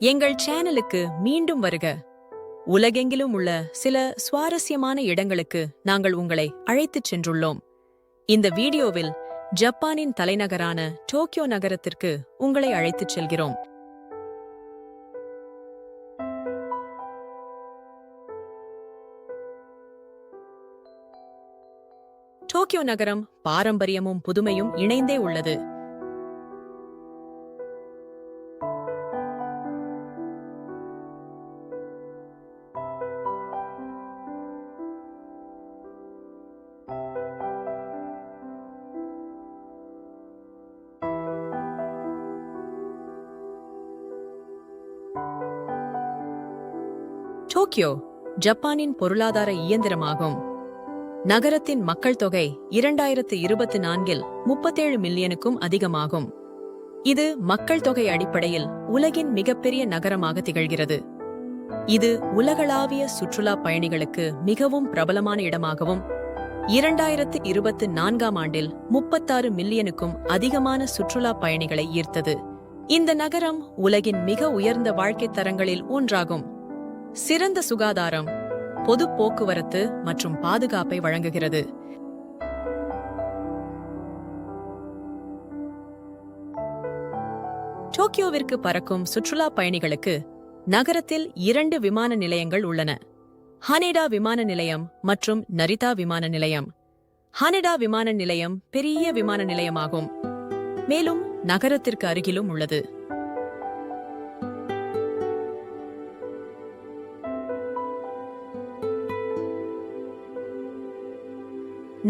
எங்கள் சேனலுக்கு மீண்டும் வருக. உலகெங்கிலும் உள்ள சில சுவாரஸ்யமான இடங்களுக்கு நாங்கள் உங்களை அழைத்துச் சென்றுள்ளோம். இந்த வீடியோவில் ஜப்பானின் தலைநகரான டோக்கியோ நகரத்திற்கு உங்களை அழைத்துச் செல்கிறோம். டோக்கியோ நகரம் பாரம்பரியமும் புதுமையும் இணைந்தே உள்ளது. டோக்கியோ ஜப்பானின் பொருளாதார இயந்திரமாகும். நகரத்தின் மக்கள் தொகை இரண்டாயிரத்து இருபத்தி நான்கில் முப்பத்தேழு மில்லியனுக்கும் அதிகமாகும். இது மக்கள் தொகை அடிப்படையில் உலகின் மிகப்பெரிய நகரமாக திகழ்கிறது. இது உலகளாவிய சுற்றுலா பயணிகளுக்கு மிகவும் பிரபலமான இடமாகவும் இரண்டாயிரத்து இருபத்து நான்காம் ஆண்டில் முப்பத்தாறு மில்லியனுக்கும் அதிகமான சுற்றுலா பயணிகளை ஈர்த்தது. இந்த நகரம் உலகின் மிக உயர்ந்த வாழ்க்கை தரங்களில் ஒன்றாகும். சிறந்த சுகாதாரம் பொது போக்குவரத்து மற்றும் பாதுகாப்பை வழங்குகிறது. டோக்கியோவிற்கு பறக்கும் சுற்றுலா பயணிகளுக்கு நகரத்தில் இரண்டு விமான நிலையங்கள் உள்ளன. ஹனேடா விமான நிலையம் மற்றும் நரிதா விமான நிலையம். ஹனேடா விமான நிலையம் பெரிய விமான நிலையமாகும். மேலும் நகரத்திற்கு அருகிலும் உள்ளது.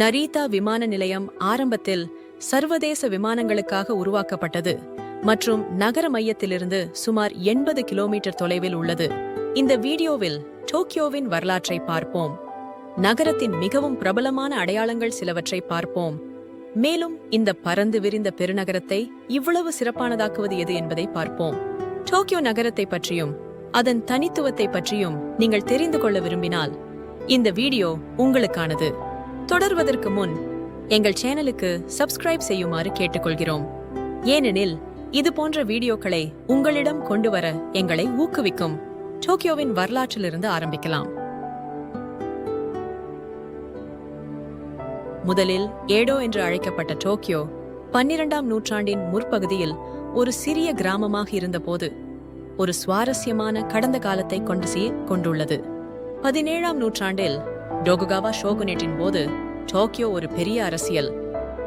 நரீதா விமான நிலையம் ஆரம்பத்தில் சர்வதேச விமானங்களுக்காக உருவாக்கப்பட்டது மற்றும் நகர மையத்திலிருந்து சுமார் எண்பது கிலோமீட்டர் தொலைவில் உள்ளது. இந்த வீடியோவில் டோக்கியோவின் வரலாற்றை பார்ப்போம். நகரத்தின் மிகவும் பிரபலமான அடையாளங்கள் சிலவற்றை பார்ப்போம். மேலும் இந்த பறந்து விரிந்த பெருநகரத்தை இவ்வளவு சிறப்பானதாக்குவது எது என்பதை பார்ப்போம். டோக்கியோ நகரத்தை பற்றியும் அதன் தனித்துவத்தை பற்றியும் நீங்கள் தெரிந்து கொள்ள விரும்பினால் இந்த வீடியோ உங்களுக்கானது. தொடர்வதற்கு முன் எங்கள் சேனலுக்கு சப்ஸ்கிரைப் செய்யுமாறு கேட்டுக்கொள்கிறோம். ஏனெனில் இது போன்ற வீடியோக்களை உங்களிடம் கொண்டு வர எங்களை ஊக்குவிக்கும். டோக்கியோவின் வரலாற்றிலிருந்து ஆரம்பிக்கலாம். முதலில் ஏடோ என்று அழைக்கப்பட்ட டோக்கியோ பன்னிரண்டாம் நூற்றாண்டின் முற்பகுதியில் ஒரு சிறிய கிராமமாக இருந்தபோது ஒரு சுவாரஸ்யமான கடந்த காலத்தை கொண்டு சீ கொண்டுள்ளது. பதினேழாம் நூற்றாண்டில் டோகுகாவா ஷோகுனேட்டின் போது டோக்கியோ ஒரு பெரிய அரசியல்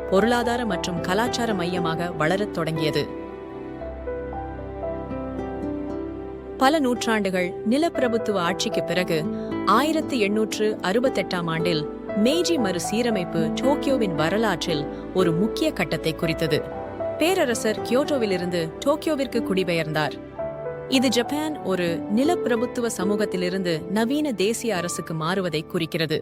பொருளாதார மற்றும் கலாச்சார மையமாக வளரத் தொடங்கியது. பல நூற்றாண்டுகள் நிலப்பிரபுத்துவ ஆட்சிக்கு பிறகு ஆயிரத்தி எண்ணூற்று அறுபத்தெட்டாம் ஆண்டில் மேஜி மறு சீரமைப்பு டோக்கியோவின் வரலாற்றில் ஒரு முக்கிய கட்டத்தை குறித்தது. பேரரசர் கியோட்டோவிலிருந்து டோக்கியோவிற்கு குடிபெயர்ந்தார். இது ஜப்பான் ஒரு நிலப்பிரபுத்துவ சமூகத்திலிருந்து நவீன தேசிய அரசுக்கு மாறுவதை குறிக்கிறது.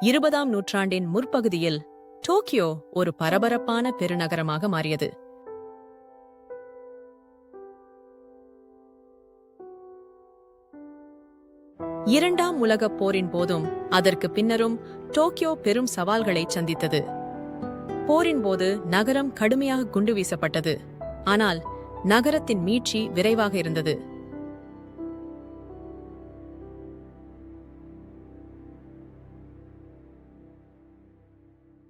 இருபதாம் நூற்றாண்டின் முற்பகுதியில் டோக்கியோ ஒரு பரபரப்பான பெருநகரமாக மாறியது. இரண்டாம் உலகப் போரின் போதும் அதற்கு பின்னரும் டோக்கியோ பெரும் சவால்களை சந்தித்தது. போரின் போது நகரம் கடுமையாக குண்டு வீசப்பட்டது. ஆனால் நகரத்தின் மீட்சி விரைவாக இருந்தது.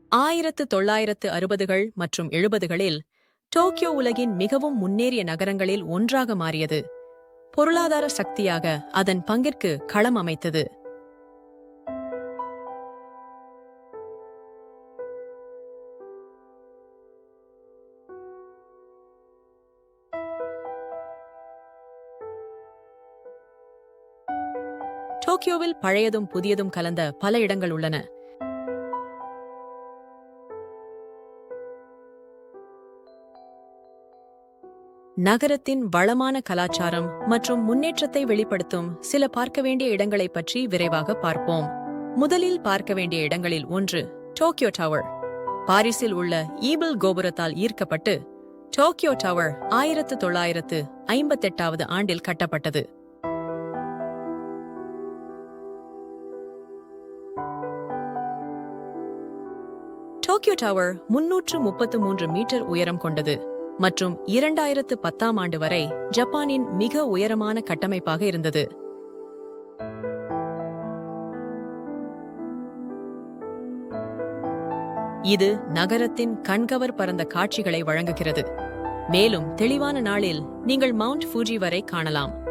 ஆயிரத்து தொள்ளாயிரத்து அறுபதுகள் மற்றும் எழுபதுகளில் டோக்கியோ உலகின் மிகவும் முன்னேறிய நகரங்களில் ஒன்றாக மாறியது. பொருளாதார சக்தியாக அதன் பங்கிற்கு களம் அமைத்தது. டோக்கியோவில் பழையதும் புதியதும் கலந்த பல இடங்கள் உள்ளன. நகரத்தின் வளமான கலாச்சாரம் மற்றும் முன்னேற்றத்தை வெளிப்படுத்தும் சில பார்க்க வேண்டிய இடங்களை பற்றி விரைவாக பார்ப்போம். முதலில் பார்க்க வேண்டிய இடங்களில் ஒன்று டோக்கியோ டவர். பாரிஸில் உள்ள ஈபிள் கோபுரத்தால் ஈர்க்கப்பட்டு டோக்கியோ டவர் ஆயிரத்து தொள்ளாயிரத்து ஐம்பத்தெட்டாவது ஆண்டில் கட்டப்பட்டது. டோக்கியோ டவர் முன்னூற்று முப்பத்து மூன்று மீட்டர் உயரம் கொண்டது. மற்றும் இரண்டாயிரத்து பத்தாம் ஆண்டு வரை ஜப்பானின் மிக உயரமான கட்டமைப்பாக இருந்தது. இது நகரத்தின் கண்கவர் பரந்த காட்சிகளை வழங்குகிறது. மேலும் தெளிவான நாளில் நீங்கள் மவுண்ட் ஃபூஜி வரை காணலாம்.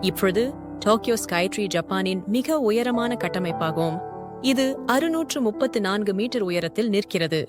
இப்பொழுது டோக்கியோ ஸ்கைட்ரி ஜப்பானின் மிக உயரமான கட்டமைப்பாகும். இது அறுநூற்று முப்பத்து நான்கு மீட்டர் உயரத்தில் நிற்கிறது.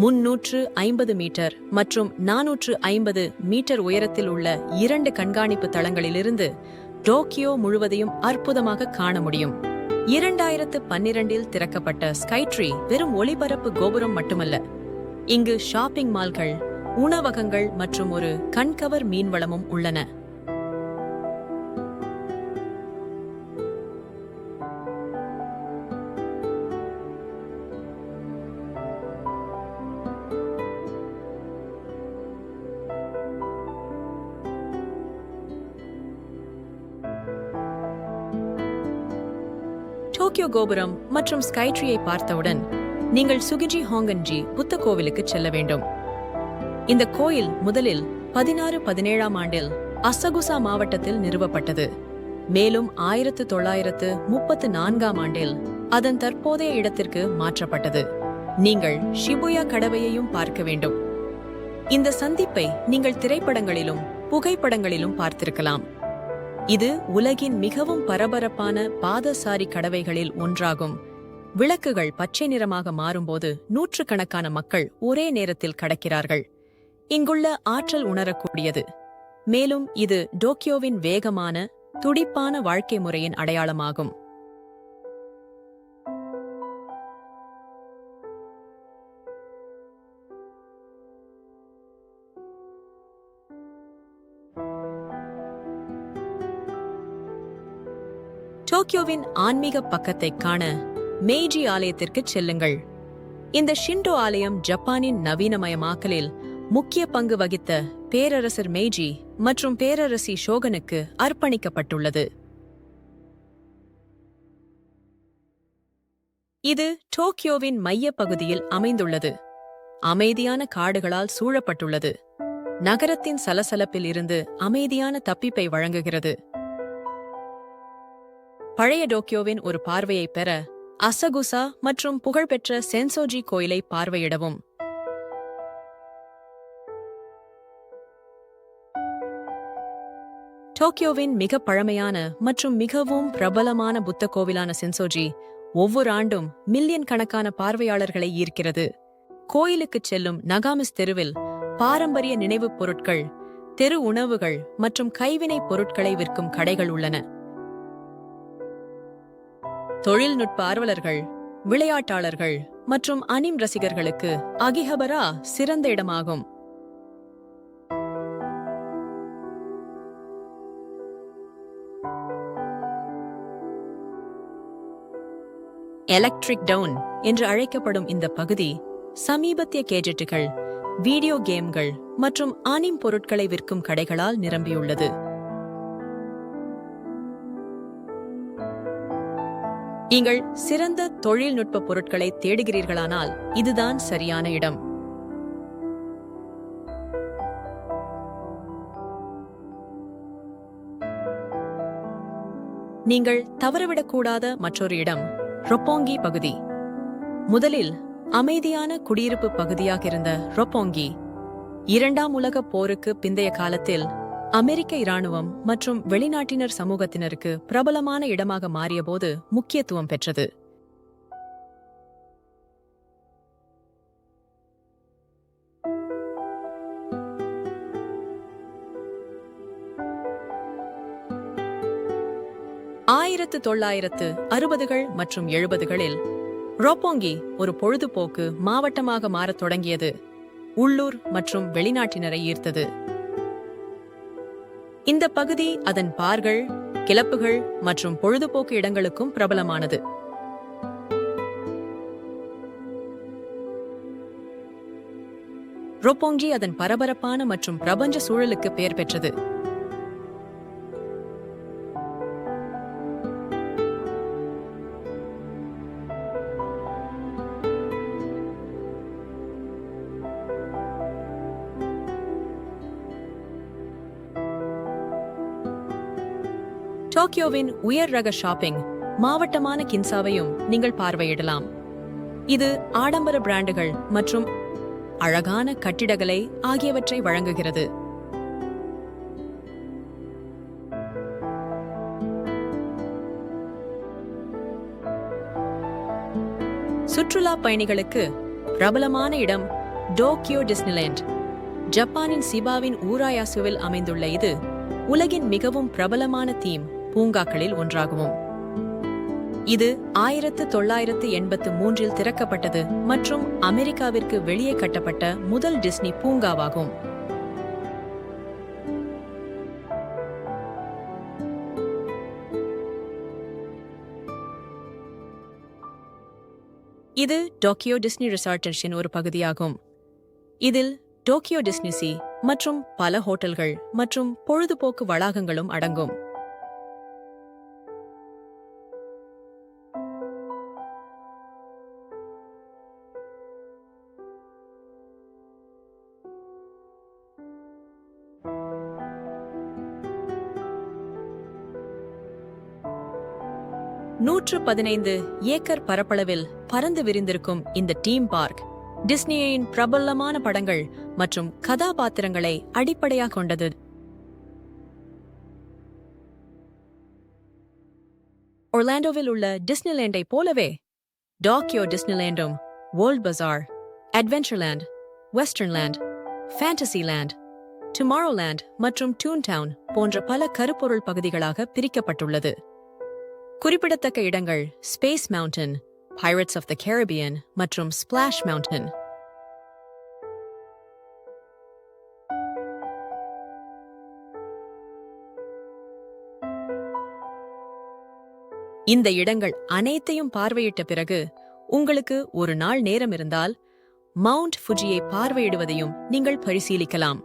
முன்னூற்று ஐம்பது மீட்டர் மற்றும் நானூற்று ஐம்பது மீட்டர் உயரத்தில் உள்ள இரண்டு கண்காணிப்பு தளங்களிலிருந்து டோக்கியோ முழுவதையும் அற்புதமாக காண முடியும். இரண்டாயிரத்து பன்னிரண்டில் திறக்கப்பட்ட ஸ்கைட்ரி வெறும் ஒளிபரப்பு கோபுரம் மட்டுமல்ல. இங்கு ஷாப்பிங் மால்கள் உணவகங்கள் மற்றும் ஒரு கண்கவர் மீன்வளமும் உள்ளன. கோபுரம் மற்றும் ஸ்கைட்ரியை பார்த்தவுடன் நீங்கள் சுகிஜி ஹாங்கன்ஜி புத்த கோவிலுக்கு செல்ல வேண்டும். இந்த கோயில் முதலில் பதினாறு பதினேழாம் ஆண்டில் அசகுசா மாவட்டத்தில் நிறுவப்பட்டது. மேலும் ஆயிரத்து தொள்ளாயிரத்து முப்பத்து நான்காம் ஆண்டில் அதன் தற்போதைய இடத்திற்கு மாற்றப்பட்டது. நீங்கள் ஷிபுயா கடவையையும் பார்க்க வேண்டும். இந்த சந்திப்பை நீங்கள் திரைப்படங்களிலும் புகைப்படங்களிலும் பார்த்திருக்கலாம். இது உலகின் மிகவும் பரபரப்பான பாதசாரி கடவைகளில் ஒன்றாகும். விளக்குகள் பச்சை நிறமாக மாறும்போது நூற்றுக்கணக்கான மக்கள் ஒரே நேரத்தில் கடக்கிறார்கள். இங்குள்ள ஆற்றல் உணரக்கூடியது. மேலும் இது டோக்கியோவின் வேகமான துடிப்பான வாழ்க்கை முறையின் அடையாளமாகும். டோக்கியோவின் ஆன்மீக பக்கத்தை காண மெய்ஜி ஆலயத்திற்கு செல்லுங்கள். இந்த ஷிண்டோ ஆலயம் ஜப்பானின் நவீனமயமாக்கலில் முக்கிய பங்கு வகித்த பேரரசர் மெய்ஜி மற்றும் பேரரசி ஷோகனுக்கு அர்ப்பணிக்கப்பட்டுள்ளது. இது டோக்கியோவின் மையப் பகுதியில் அமைந்துள்ளது. அமைதியான காடுகளால் சூழப்பட்டுள்ளது. நகரத்தின் சலசலப்பில் இருந்து அமைதியான தப்பிப்பை வழங்குகிறது. பழைய டோக்கியோவின் ஒரு பார்வையை பெற அசகுசா மற்றும் புகழ்பெற்ற சென்சோஜி கோயிலை பார்வையிடவும். டோக்கியோவின் மிக பழமையான மற்றும் மிகவும் பிரபலமான புத்த கோவிலான சென்சோஜி ஒவ்வொரு ஆண்டும் மில்லியன் கணக்கான பார்வையாளர்களை ஈர்க்கிறது. கோயிலுக்குச் செல்லும் நகாமிஸ் தெருவில் பாரம்பரிய நினைவுப் பொருட்கள் தெரு உணவுகள் மற்றும் கைவினைப் பொருட்களை விற்கும் கடைகள் உள்ளன. தொழில்நுட்ப ஆர்வலர்கள் விளையாட்டாளர்கள் மற்றும் அனிம் ரசிகர்களுக்கு அகிஹபரா சிறந்த இடமாகும். எலக்ட்ரிக் டவுன் என்று அழைக்கப்படும் இந்த பகுதி சமீபத்திய கேஜெட்டுகள் வீடியோ கேம்கள் மற்றும் அனிம் பொருட்களை விற்கும் கடைகளால் நிரம்பியுள்ளது. நீங்கள் சிறந்த தொழில்நுட்ப பொருட்களை தேடுகிறீர்களானால் இதுதான் சரியான இடம். நீங்கள் தவறவிடக்கூடாத மற்றொரு இடம் ரொப்போங்கி பகுதி. முதலில் அமைதியான குடியிருப்பு பகுதியாக இருந்த ரொப்போங்கி. இரண்டாம் உலகப் போருக்கு பிந்தைய காலத்தில் அமெரிக்க இராணுவம் மற்றும் வெளிநாட்டினர் சமூகத்தினருக்கு பிரபலமான இடமாக மாறியபோது முக்கியத்துவம் பெற்றது. ஆயிரத்து தொள்ளாயிரத்து அறுபதுகள் மற்றும் எழுபதுகளில் ரோப்போங்கி ஒரு பொழுதுபோக்கு மாவட்டமாக மாறத் தொடங்கியது. உள்ளூர் மற்றும் வெளிநாட்டினரை ஈர்த்தது. இந்த பகுதி அதன் பார்கள் கிளப்புகள் மற்றும் பொழுதுபோக்கு இடங்களுக்கும் பிரபலமானது. ரோப்போங்கி அதன் பரபரப்பான மற்றும் பிரபஞ்ச சூழலுக்கு பெயர் பெற்றது. டோக்கியோவின் உயர் ரக ஷாப்பிங் மாவட்டமான கின்சாவையும் நீங்கள் பார்வையிடலாம். இது ஆடம்பர பிராண்டுகள் மற்றும் அழகான கட்டிடக்கலை ஆகியவற்றை வழங்குகிறது. சுற்றுலா பயணிகளுக்கு பிரபலமான இடம் டோக்கியோ டிஸ்னிலேண்ட். ஜப்பானின் சிபாவின் ஊராயாசுவில் அமைந்துள்ள இது உலகின் மிகவும் பிரபலமான தீம். பூங்காக்களில் ஒன்றாகவும். இது ஆயிரத்து தொள்ளாயிரத்து எண்பத்து மூன்றில் திறக்கப்பட்டது மற்றும் அமெரிக்காவிற்கு வெளியே கட்டப்பட்ட முதல் டிஸ்னி பூங்காவாகும். இது டோக்கியோ டிஸ்னி ரிசார்ட்டர்ஸின் ஒரு பகுதியாகும். இதில் டோக்கியோ டிஸ்னி சி மற்றும் பல ஹோட்டல்கள் மற்றும் பொழுதுபோக்கு வளாகங்களும் அடங்கும். நூற்று பதினைந்து ஏக்கர் பரப்பளவில் பறந்து விரிந்திருக்கும் இந்த டீம் பார்க் டிஸ்னியின் பிரபலமான படங்கள் மற்றும் கதாபாத்திரங்களை அடிப்படையாக கொண்டது. ஒர்லாண்டோவில் உள்ள டிஸ்னிலேண்டை போலவே டாக்கியோ டிஸ்னிலேண்டும் வேர்ல்ட் பசார் அட்வென்ச்சர்லேண்ட் வெஸ்டர்ன்லேண்ட் ஃபேண்டசிலேண்ட் டுமாரோலேண்ட் மற்றும் டூன் டவுன் போன்ற பல கருப்பொருள் பகுதிகளாக பிரிக்கப்பட்டுள்ளது. குறிப்பிடத்தக்க இடங்கள் Space Mountain Pirates of the Caribbean மற்றும் ஸ்பிளாஷ் மவுண்டன் இந்த இடங்கள் அனைத்தையும் பார்வையிட்ட பிறகு உங்களுக்கு ஒரு நாள் நேரம் இருந்தால் மவுண்ட் ஃபுஜியை பார்வையிடுவதையும் நீங்கள் பரிசீலிக்கலாம்.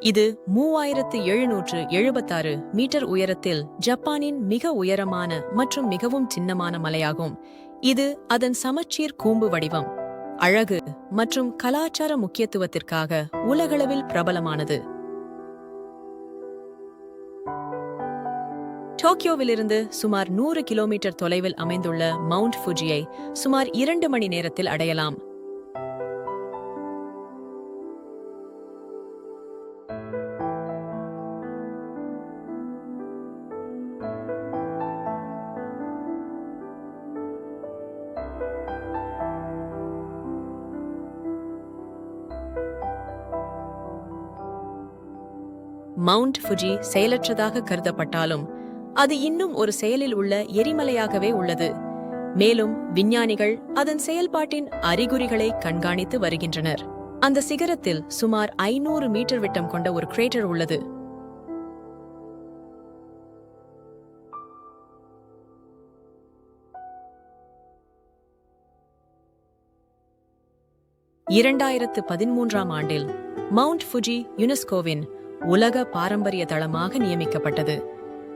இது மூவாயிரத்து எழுநூற்று எழுபத்தாறு மீட்டர் உயரத்தில் ஜப்பானின் மிக உயரமான மற்றும் மிகவும் சின்னமான மலையாகும். இது அதன் சமச்சீர் கூம்பு வடிவம் அழகு மற்றும் கலாச்சார முக்கியத்துவத்திற்காக உலகளவில் பிரபலமானது. டோக்கியோவிலிருந்து சுமார் நூறு கிலோமீட்டர் தொலைவில் அமைந்துள்ள மவுண்ட் ஃபுஜியை சுமார் இரண்டு மணி நேரத்தில் அடையலாம். மவுண்ட் ஃபுஜி செயலற்றதாக கருதப்பட்டாலும் அது இன்னும் ஒரு செயலில் உள்ள எரிமலையாகவே உள்ளது. மேலும் விஞ்ஞானிகள் அதன் செயல்பாட்டின் அறிகுறிகளை கண்காணித்து வருகின்றனர். அந்த சிகரத்தில் சுமார் ஐநூறு மீட்டர் விட்டம் கொண்ட ஒரு கிரேட்டர் உள்ளது. இரண்டாயிரத்து பதிமூன்றாம் ஆண்டில் மவுண்ட் ஃபுஜி யுனெஸ்கோவின் உலக பாரம்பரிய தளமாக நியமிக்கப்பட்டது.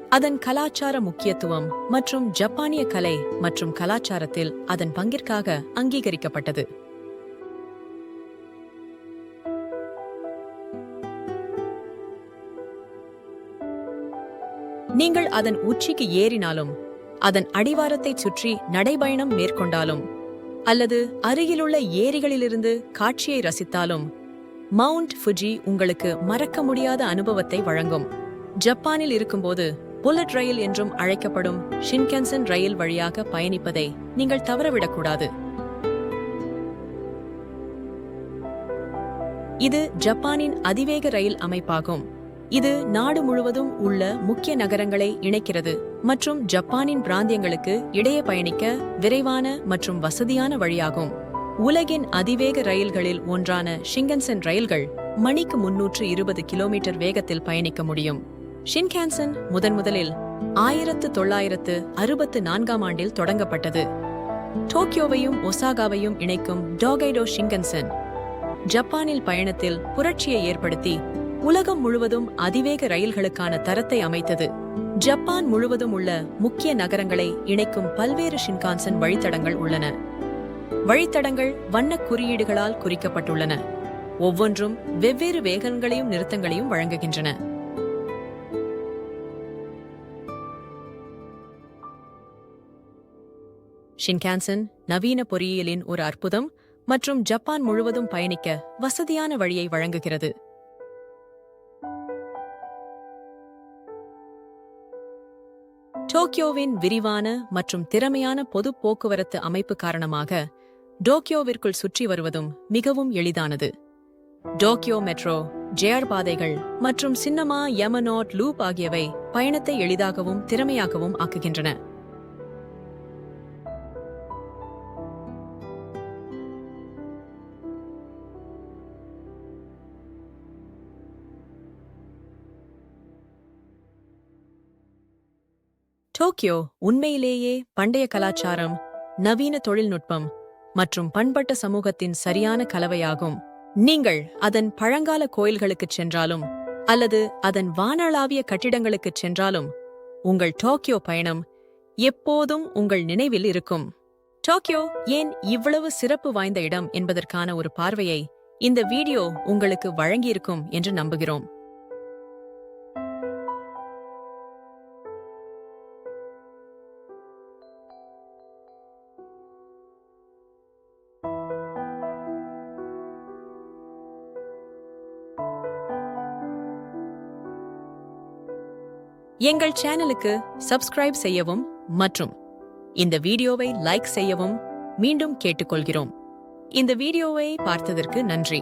அதன் கலாச்சார முக்கியத்துவம் மற்றும் ஜப்பானிய கலை மற்றும் கலாச்சாரத்தில் அதன் பங்கிற்காக அங்கீகரிக்கப்பட்டது. நீங்கள் அதன் உச்சிக்கு ஏறினாலும் அதன் அடிவாரத்தை சுற்றி நடைபயணம் மேற்கொண்டாலும் அல்லது அருகிலுள்ள ஏரிகளிலிருந்து காட்சியை ரசித்தாலும் மவுண்ட் ஃபுஜி உங்களுக்கு மறக்க முடியாத அனுபவத்தை வழங்கும். ஜப்பானில் இருக்கும்போது புல்லட் ரயில் என்றும் அழைக்கப்படும் ஷின்கன்சன் ரயில் வழியாக பயணிப்பதை நீங்கள் தவறவிடக்கூடாது. இது ஜப்பானின் அதிவேக ரயில் அமைப்பாகும். இது நாடு முழுவதும் உள்ள முக்கிய நகரங்களை இணைக்கிறது மற்றும் ஜப்பானின் பிராந்தியங்களுக்கு இடையே பயணிக்க விரைவான மற்றும் வசதியான வழியாகும். உலகின் அதிவேக ரயில்களில் ஒன்றான ஷிங்கன்சன் ரயில்கள் மணிக்கு முன்னூற்று இருபது கிலோமீட்டர் வேகத்தில் பயணிக்க முடியும். ஷின்கேன்சன் முதன் முதலில் ஆயிரத்து தொள்ளாயிரத்து அறுபத்து நான்காம் ஆண்டில் தொடங்கப்பட்டது. டோக்கியோவையும் ஒசாகாவையும் இணைக்கும் டோகைடோ ஷிங்கன்சன் ஜப்பானில் பயணத்தில் புரட்சியை ஏற்படுத்தி உலகம் முழுவதும் அதிவேக ரயில்களுக்கான தரத்தை அமைத்தது. ஜப்பான் முழுவதும் உள்ள முக்கிய நகரங்களை இணைக்கும் பல்வேறு ஷின்கான்சன் வழித்தடங்கள் உள்ளன. வழித்தடங்கள் வண்ணக் குறியீடுகளால் குறிக்கப்பட்டுள்ளன. ஒவ்வொன்றும் வெவ்வேறு வேகங்களையும் நிறுத்தங்களையும் வழங்குகின்றன. ஷின்கான்சன் நவீன பொறியியலின் ஒரு அற்புதம் மற்றும் ஜப்பான் முழுவதும் பயணிக்க வசதியான வழியை வழங்குகிறது. டோக்கியோவின் விரிவான மற்றும் திறமையான பொது போக்குவரத்து அமைப்பு காரணமாக டோக்கியோவிற்குள் சுற்றி வருவதும் மிகவும் எளிதானது. டோக்கியோ மெட்ரோ ஜேஆர் பாதைகள் மற்றும் சின்னமா யமனோட் லூப் ஆகியவை பயணத்தை எளிதாகவும் திறமையாகவும் ஆக்குகின்றன. டோக்கியோ உண்மையிலேயே பண்டைய கலாச்சாரம் நவீன தொழில்நுட்பம் மற்றும் பண்பட்ட சமூகத்தின் சரியான கலவையாகும். நீங்கள் அதன் பழங்கால கோயில்களுக்குச் சென்றாலும் அல்லது அதன் வானளாவிய கட்டிடங்களுக்குச் சென்றாலும் உங்கள் டோக்கியோ பயணம் எப்போதும் உங்கள் நினைவில் இருக்கும். டோக்கியோ ஏன் இவ்வளவு சிறப்பு வாய்ந்த இடம் என்பதற்கான ஒரு பார்வையை இந்த வீடியோ உங்களுக்கு வழங்கியிருக்கும் என்று நம்புகிறோம். எங்கள் சேனலுக்கு சப்ஸ்கிரைப் செய்யவும் மற்றும் இந்த வீடியோவை லைக் செய்யவும் மீண்டும் கேட்டுக்கொள்கிறோம். இந்த வீடியோவை பார்த்ததற்கு நன்றி.